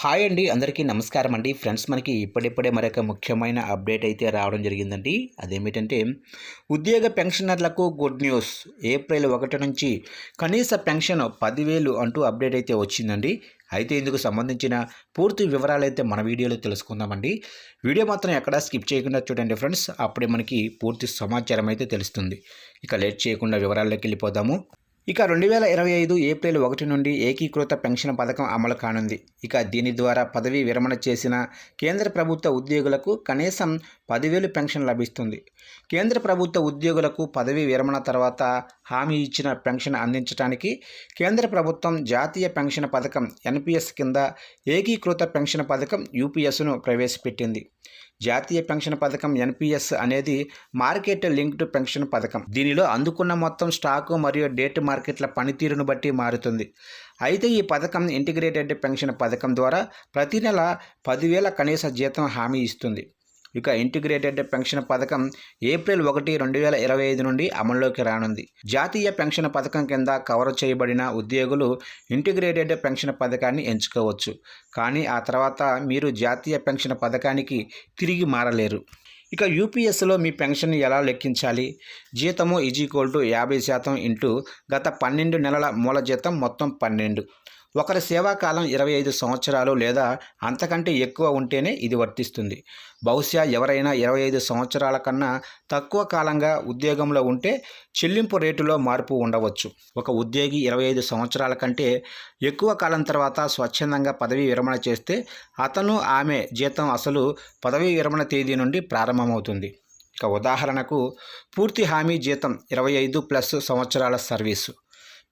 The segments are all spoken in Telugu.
హాయ్ అండి అందరికీ నమస్కారం అండి. ఫ్రెండ్స్ మనకి ఇప్పుడిప్పుడే మరొక ముఖ్యమైన అప్డేట్ అయితే రావడం జరిగిందండి. అదేమిటంటే ఉద్యోగ పెన్షనర్లకు గుడ్ న్యూస్. ఏప్రిల్ ఒకటి నుంచి కనీస పెన్షన్ పదివేలు అంటూ అప్డేట్ అయితే వచ్చిందండి. అయితే ఇందుకు సంబంధించిన పూర్తి వివరాలు అయితే మన వీడియోలో తెలుసుకుందామండి. వీడియో మాత్రం ఎక్కడా స్కిప్ చేయకుండా చూడండి ఫ్రెండ్స్. అప్పుడే మనకి పూర్తి సమాచారం అయితే తెలుస్తుంది. ఇక లేట్ చేయకుండా వివరాల్లోకి వెళ్ళిపోదాము. ఇక రెండు వేల ఇరవై ఐదు ఏప్రిల్ ఒకటి నుండి ఏకీకృత పెన్షన్ పథకం అమలు కానుంది. ఇక దీని ద్వారా పదవీ విరమణ చేసిన కేంద్ర ప్రభుత్వ ఉద్యోగులకు కనీసం పదివేలు పెన్షన్ లభిస్తుంది. కేంద్ర ప్రభుత్వ ఉద్యోగులకు పదవీ విరమణ తర్వాత హామీ ఇచ్చిన పెన్షన్ అందించడానికి కేంద్ర ప్రభుత్వం జాతీయ పెన్షన్ పథకం ఎన్పిఎస్ కింద ఏకీకృత పెన్షన్ పథకం యూపీఎస్ను ప్రవేశపెట్టింది. జాతీయ పెన్షన్ పథకం ఎన్పిఎస్ అనేది మార్కెట్ లింక్డ్ పెన్షన్ పథకం. దీనిలో అందుకున్న మొత్తం స్టాకు మరియు డేట్ మార్కెట్ల పనితీరును బట్టి మారుతుంది. అయితే ఈ పథకం ఇంటిగ్రేటెడ్ పెన్షన్ పథకం ద్వారా ప్రతి నెల పదివేల కనీస జీతం హామీ ఇస్తుంది. ఇక ఇంటిగ్రేటెడ్ పెన్షన్ పథకం ఏప్రిల్ ఒకటి రెండు వేల ఇరవై ఐదు నుండి అమల్లోకి రానుంది. జాతీయ పెన్షన్ పథకం కింద కవర్ చేయబడిన ఉద్యోగులు ఇంటిగ్రేటెడ్ పెన్షన్ పథకాన్ని ఎంచుకోవచ్చు. కానీ ఆ తర్వాత మీరు జాతీయ పెన్షన్ పథకానికి తిరిగి మారలేరు. ఇక యూపీఎస్లో మీ పెన్షన్ ఎలా లెక్కించాలి? జీతము ఈజ్ ఈక్వల్ టు యాభై శాతం ఇంటూ గత పన్నెండు నెలల మూల జీతం మొత్తం పన్నెండు. ఒకరి సేవాకాలం ఇరవై ఐదు సంవత్సరాలు లేదా అంతకంటే ఎక్కువ ఉంటేనే ఇది వర్తిస్తుంది. బహుశా ఎవరైనా ఇరవై ఐదు సంవత్సరాల కన్నా తక్కువ కాలంగా ఉద్యోగంలో ఉంటే చెల్లింపు రేటులో మార్పు ఉండవచ్చు. ఒక ఉద్యోగి ఇరవై ఐదు సంవత్సరాల కంటే ఎక్కువ కాలం తర్వాత స్వచ్ఛందంగా పదవీ విరమణ చేస్తే అతను ఆమె జీతం అసలు పదవీ విరమణ తేదీ నుండి ప్రారంభమవుతుంది. ఇక ఉదాహరణకు పూర్తి హామీ జీతం ఇరవై ఐదు ప్లస్ సంవత్సరాల సర్వీసు.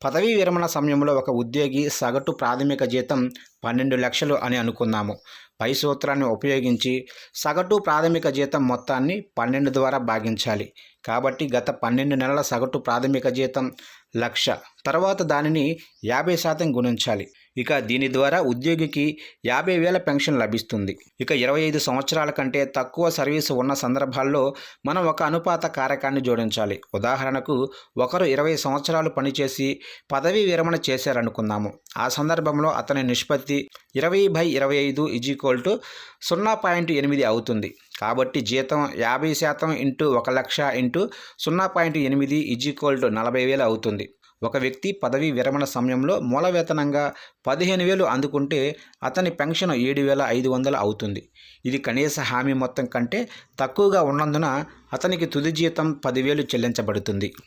పదవీ విరమణ సమయంలో ఒక ఉద్యోగి సగటు ప్రాథమిక జీతం పన్నెండు లక్షలు అని అనుకుందాము పై సూత్రాన్ని ఉపయోగించి సగటు ప్రాథమిక జీతం మొత్తాన్ని పన్నెండు ద్వారా భాగించాలి. కాబట్టి గత పన్నెండు నెలల సగటు ప్రాథమిక జీతం లక్ష. తర్వాత దానిని యాభై శాతం గుణించాలి. ఇక దీని ద్వారా ఉద్యోగికి యాభై వేల పెన్షన్ లభిస్తుంది. ఇక ఇరవై ఐదు సంవత్సరాల కంటే తక్కువ సర్వీసు ఉన్న సందర్భాల్లో మనం ఒక అనుపాత కారకాన్ని జోడించాలి. ఉదాహరణకు ఒకరు ఇరవై సంవత్సరాలు పనిచేసి పదవీ విరమణ చేశారనుకుందాము. ఆ సందర్భంలో అతని నిష్పత్తి ఇరవై బై ఇరవై ఐదు ఇజ్ ఈక్వల్ టు సున్నా పాయింట్ ఎనిమిది అవుతుంది. కాబట్టి జీతం యాభై శాతం ఇంటూ ఒక లక్ష ఇంటూ సున్నా పాయింట్ ఎనిమిది ఇజ్ ఈక్వల్ టు నలభై వేలు అవుతుంది. ఒక వ్యక్తి పదవీ విరమణ సమయంలో మూల వేతనంగా పదిహేను వేలు అందుకుంటే అతని పెన్షన్ ఏడు వేల ఐదు వందలు అవుతుంది. ఇది కనీస హామీ మొత్తం కంటే తక్కువగా ఉన్నందున అతనికి తుది జీతం పదివేలు చెల్లించబడుతుంది.